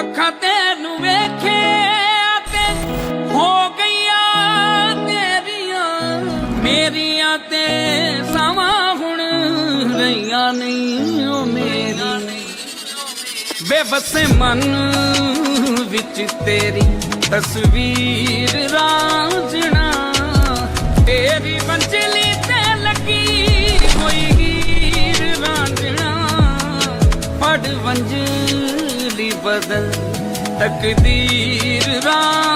ਅੱਖਾਂ ਤੈਨੂੰ ਵੇਖਿਆ ਤੇ ਹੋ ਗਈਆਂ ਤੇਰੀਆਂ। ਮੇਰੀਆਂ ਤੇ ਸਮਾਂ ਹੁਣ ਰਹੀਆਂ ਨਹੀਂ ਓ ਮੇਰੀ। ਬੇਬਸੇ ਮਨ ਵਿੱਚ ਤੇਰੀ ਤਸਵੀਰ ਰਾਂਝਣਾ। ਤੇਰੀ ਮੰਜਲੀ ਤੇ ਲੱਗੀ காதல் தகுதீர்தான்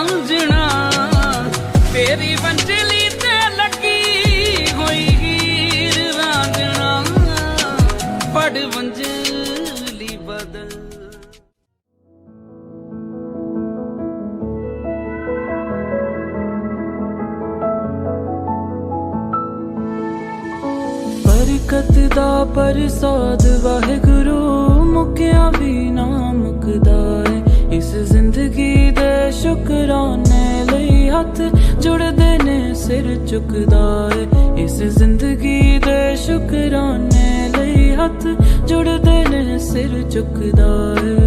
ਬਰਕਤ ਦਾ ਪ੍ਰਸਾਦ ਵਾਹਿਗੁਰੂ, ਮੁਕਿਆ ਵੀ ਨਾ ਮੁਕਦਾ ਏ। ਇਸ ਜ਼ਿੰਦਗੀ ਦੇ ਸ਼ੁਕਰਾਨੇ ਲਈ ਹੱਥ ਜੁੜਦੇ ਨੇ, ਸਿਰ ਝੁਕਦਾ ਏ। ਇਸ ਜ਼ਿੰਦਗੀ ਦੇ ਸ਼ੁਕਰਾਨੇ ਲਈ ਹੱਥ ਜੁੜਦੇ ਨੇ, ਸਿਰ ਝੁਕਦਾ ਏ।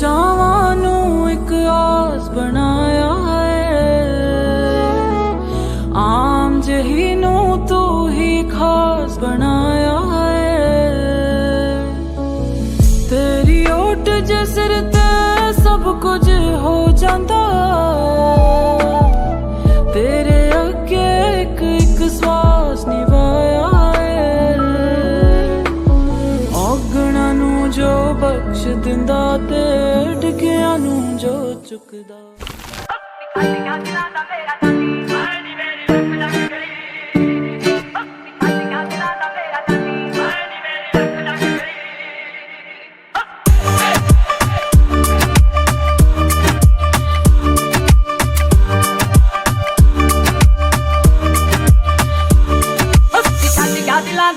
ਚਾਵਾਂ ਨੂੰ ਇੱਕ ਆਸ ਬਣਾਇਆ ਹੈ। ਆਮ ਜਹੀ ਨੂੰ ਤੂੰ ਹੀ ਖਾਸ ਬਣਾਇਆ ਹੈ। ਤੇਰੀ ਓਟ ਜਸਰ ਜੋ ਬਖਸ਼ ਦਿੰਦਾ ਤੇ ਡਿੱਗਿਆਂ ਨੂੰ ਜੋ ਚੁੱਕਦਾ।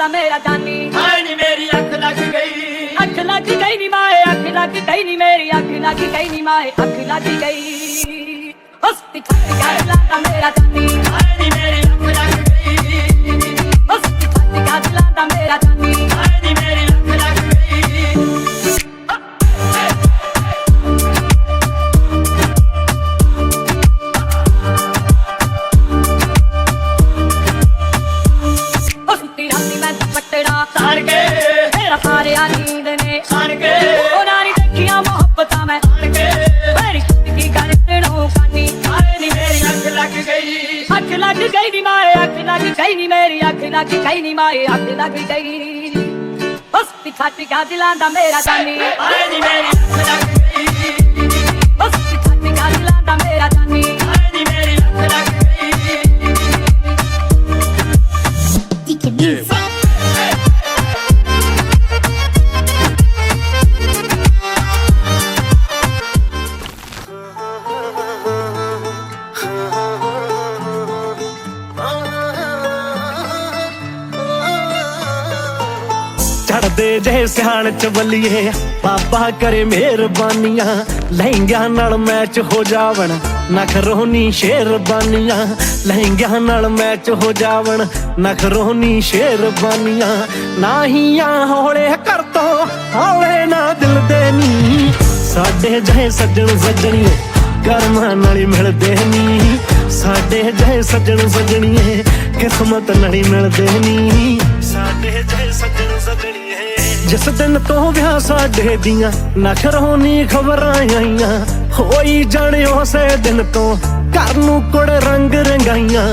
ਮੇਰਾ ਜਾਨੀ। ਹਾਏ ਨੀ ਮੇਰੀ ਅੱਖ ਲੱਗ ਗਈ ਨੀ ਮਾਏ, ਅੱਖ ਲੱਗ ਗਈ ਨੀ ਮੇਰੀ, ਅੱਖ ਲੱਗ ਗਈ ਨੀ ਮਾਏ, ਅੱਖ ਲੱਗ ਗਈ। ਹਸਤੀ ਛੱਡ ਗਿਆ ਦਿਲਾਂ ਮੇਰਾ ਜਾਨੀ ਹਾਏ ਨੀ ਮੇਰੀ ਅੱਖ ਲੱਗ ਗਈ। ਹਸਤੀ ਛੱਡ ਗਿਆ ਦਿਲਾਂ ਮੇਰਾ ਜਾਨੀ ਹਾਏ ਨੀ ਮੇਰੀ ਅੱਖ ਲੱਗ ਗਈ। ਹਸਤੀ ਕੇ। ਮੇਰਾ ਸਾਰਿਆ ਨੀਂਦ ਨੇ ਸੜ ਕੇ ਉਹਨਾਂ ਨੇ ਦੇਖੀਆਂ ਮੁਹੱਬਤਾਂ ਮੈਂ ਸੜ ਕੇ ਮੇਰੀ ਜ਼ਿੰਦਗੀ ਕਰਤਣੋਂ ਕਾਨੀ। ਹਾਏ ਨੀ ਮੇਰੀ ਅੱਖ ਲੱਗ ਗਈ। ਅੱਖ ਲੱਗ ਗਈ ਨੀ ਮਾਏ ਅੱਖ ਲੱਗ ਗਈ ਨੀ ਮੇਰੀ ਅੱਖ ਲੱਗ ਗਈ ਨੀ ਮਾਏ ਅੱਖ ਲੱਗ ਗਈ। ਹਸਤੀ ਛੱਡ ਗਿਆ ਦਿਲਾਂ ਦਾ ਮੇਰਾ ਜਾਨੀ। ਹਾਏ ਨੀ ਮੇਰੀ ਅੱਖ ਲੱਗ ਗਈ। ਹਸਤੀ ਛੱਡ ਗਿਆ ਦਿਲਾਂ ਦਾ ਮੇਰਾ ਜਾਨੀ। ਚੜਦੇ ਜੇ ਸਿਆਣ ਚ ਬੱਲੀਏ ਬਾਬਾ ਕਰੇ ਮਿਹਰਬਾਨੀਆਂ, ਲਹਿੰਗਿਆਂ ਨਾਲ ਮੈਚ ਹੋ ਜਾਵਣ। ਨਖਰੋਨੀ ਸ਼ੇਰਬਾਨੀਆਂ, ਲਹਿੰਗਿਆਂ ਨਾਲ ਮੈਚ ਹੋ ਜਾਵਣ। ਨਖਰੋਨੀ ਸ਼ੇਰਬਾਨੀਆਂ, ਨਾਹੀਆਂ ਹੌਲੇ ਕਰ ਤੋ ਹੌਲੇ ਨਾ ਦਿਲ ਦੇ ਨੀ। ਸਾਡੇ ਜਹੇ ਸੱਜਣ ਸੱਜਣੀਏ ਕਰਮਾਂ ਨਾਲ ਮਿਲਦੇ ਨੀ। ਸਾਡੇ ਜਹੇ ਸੱਜਣ ਸੱਜਣੀਏ ਕਿਸਮਤ ਨਾਲ ਹੀ ਮਿਲਦੇ ਨੀ। ਸਾਡੇ ਜਹੇ ਸੱਜਣ ਸੱਜਣੀਏ। ਜਿਸ ਦਿਨ ਤੋਂ ਵਿਆਹ ਸਾਡੇ ਦੀਆਂ ਨਖਰੋਨੀ ਖਬਰਾਂ ਆਈਆਂ। ਹੋਈ ਜਾਣੇ ਉਸੇ ਦਿਨ ਤੋਂ ਘਰ ਨੂੰ ਕੁੜ ਰੰਗ ਰੰਗਾਈਆਂ।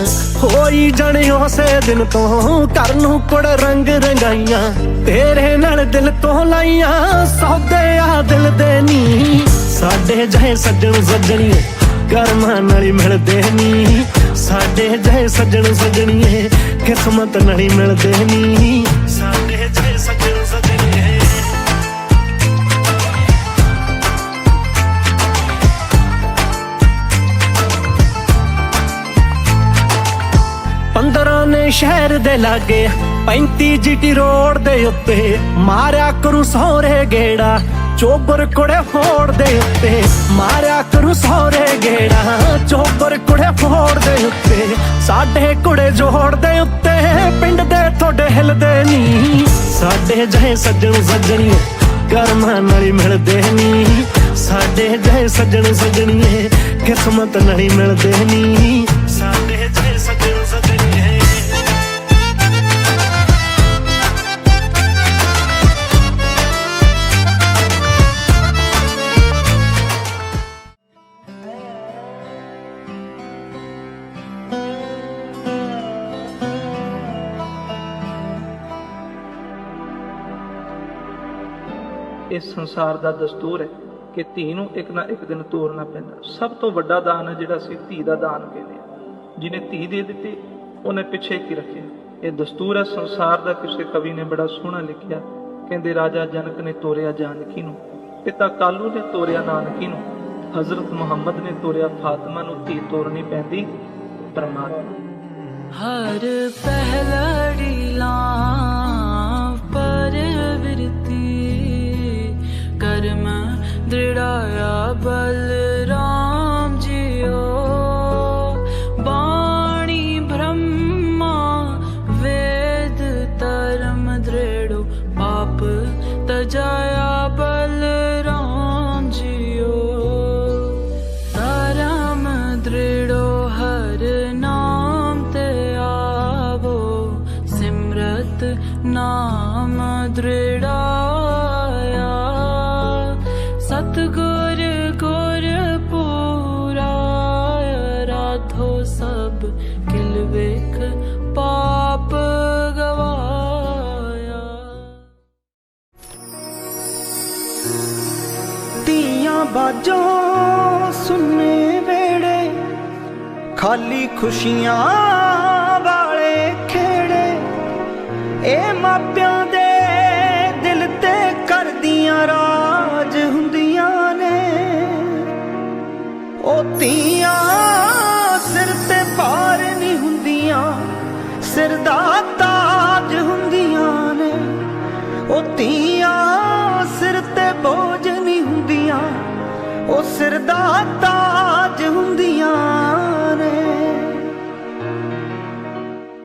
ਹੋਈ ਜਾਣੇ ਉਸੇ ਦਿਨ ਤੋਂ ਘਰ ਨੂੰ ਕੁੜ ਰੰਗ ਰੰਗਾਈਆਂ। ਤੇਰੇ ਨਾਲ ਦਿਲ ਤੋਂ ਲਾਈਆਂ ਸੌਦੇ ਆ ਦਿਲ ਦੇ ਨੀ। ਸਾਡੇ ਜਹੇ ਸੱਜਣ ਸੱਜਣੀਏ ਕਰਮਾਂ ਨਾਲ ਮਿਲਦੇ ਨੀ। ਸਾਡੇ ਜਹੇ ਸੱਜਣ ਸੱਜਣੀਏ, ਕਿਸਮਤ ਨਹੀਂ ਮਿਲਦੇ ਨੀ। ਸਾਡੇ ਜਹੇ ਸੱਜਣ ਸੱਜਣੀਏ। ਪੰਦਰਾਂ ਨੇ ਸ਼ਹਿਰ ਦੇ ਲਾਗੇ 35 ਜੀਟੀ ਰੋਡ ਦੇ ਉੱਤੇ ਮਾਰਿਆ ਕਰੂ ਸਹੁਰੇ ਗੇੜਾ, ਚੋਬਰ ਕੁੜੇ ਫੋੜ ਦੇ ਉੱਤੇ ਮਾਰਿਆ ਕਰੂ ਸਹੁਰੇ ਗੇੜਾ, ਚੋਬਰ ਕੁੜੇ ਫੋੜ ਦੇ ਉੱਤੇ, ਸਾਡੇ ਕੁੜੇ ਜੋੜ ਦੇ ਉੱਤੇ ਹਿਲਦੇ ਨਹੀਂ। ਸਾਡੇ ਜਹੇ ਸੱਜਣ ਸੱਜਣੀਏ ਕਰਮਾਂ ਨਾਲ ਮਿਲਦੇ ਨਹੀਂ। ਸਾਡੇ ਜਹੇ ਸੱਜਣ ਸੱਜਣੀਏ, ਕਿਸਮਤ ਨਾਲ ਮਿਲਦੇ ਨਹੀਂ। ਸਾਡੇ ਇਸ ਸੰਸਾਰ ਦਾ ਦਸਤੂਰ ਹੈ ਕਿ ਧੀ ਨੂੰ ਇੱਕ ਨਾ ਇੱਕ ਦਿਨ ਤੋਰਨਾ ਪੈਂਦਾ। ਸਭ ਤੋਂ ਵੱਡਾ ਦਾਨ ਹੈ ਜਿਹੜਾ ਅਸੀਂ ਧੀ ਦਾ ਦਾਨ ਕਹਿੰਦੇ ਹਾਂ। ਜਿਹਨੇ ਧੀ ਦੇ ਦਿੱਤੀ, ਉਹਨੇ ਪਿੱਛੇ ਕੀ ਰੱਖਿਆ? ਇਹ ਦਸਤੂਰ ਹੈ। ਸੰਸਾਰ ਦਾ ਕਿਸੇ ਕਵੀ ਨੇ ਬੜਾ ਸੋਹਣਾ ਲਿਖਿਆ। ਕਹਿੰਦੇ, ਰਾਜਾ ਜਨਕ ਨੇ ਤੋਰਿਆ ਜਾਨਕੀ ਨੂੰ, ਪਿਤਾ ਕਾਲੂ ਨੇ ਤੋਰਿਆ ਨਾਨਕੀ ਨੂੰ, ਹਜ਼ਰਤ ਮੁਹੰਮਦ ਨੇ ਤੋਰਿਆ ਫਾਤਿਮਾ ਨੂੰ। ਧੀ ਤੋਰਨੀ ਪੈਂਦੀ ਪਰਮਾਤਮਾ ਹਰ ਪਹਿਲੜੀ ਲਾਂ ਪਰ जया बल राम जियोम दृढो हर नाम ते आवो। सिमरत नाम दृढ ਬਾਜੋਂ ਸੁਨੇ ਵੇੜੇ ਖਾਲੀ ਖੁਸ਼ੀਆਂ ਵਾਲੇ ਖੇੜੇ। ਇਹ ਮਾਪਿਆਂ ਦੇ ਦਿਲ ਤੇ ਕਰਦੀਆਂ ਰਾ mata.